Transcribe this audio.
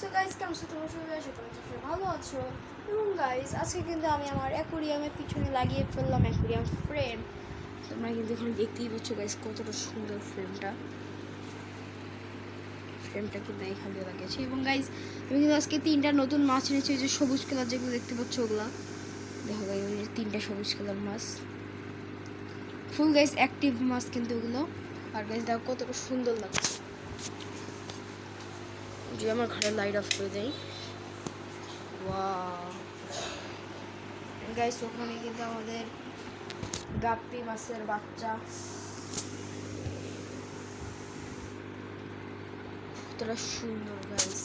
So guys কেমন আছো? তোমরা সবাই করি তোমরা ভালো আছো। এবং গাইস আজকে কিন্তু আমি আমার অ্যাকোরিয়ামের পিছনে লাগিয়ে ফেললাম অ্যাকোরিয়াম ফ্রেম তোমরা কিন্তু এখন দেখতেই পাচ্ছ গাইস কতটা সুন্দর ফ্রেমটা ফ্রেমটা কিন্তু এখানে লাগিয়েছি। এবং গাইস আমি কিন্তু আজকে তিনটা নতুন মাছ এনেছি যে সবুজ কালার যেগুলো দেখতে পাচ্ছ ওগুলা। দেখো যে তিনটা সবুজ কালার মাছ। ফুল গাইস অ্যাক্টিভ মাছ কিন্তু ওগুলো। আর গাইস দেখো কতটা সুন্দর লাগছে। যে আমার ঘরে লাইট অফ করে দেয় গাইস ওখানে কিন্তু আমাদের গাপ্পি মাছের বাচ্চা। কতটা সুন্দর গাইস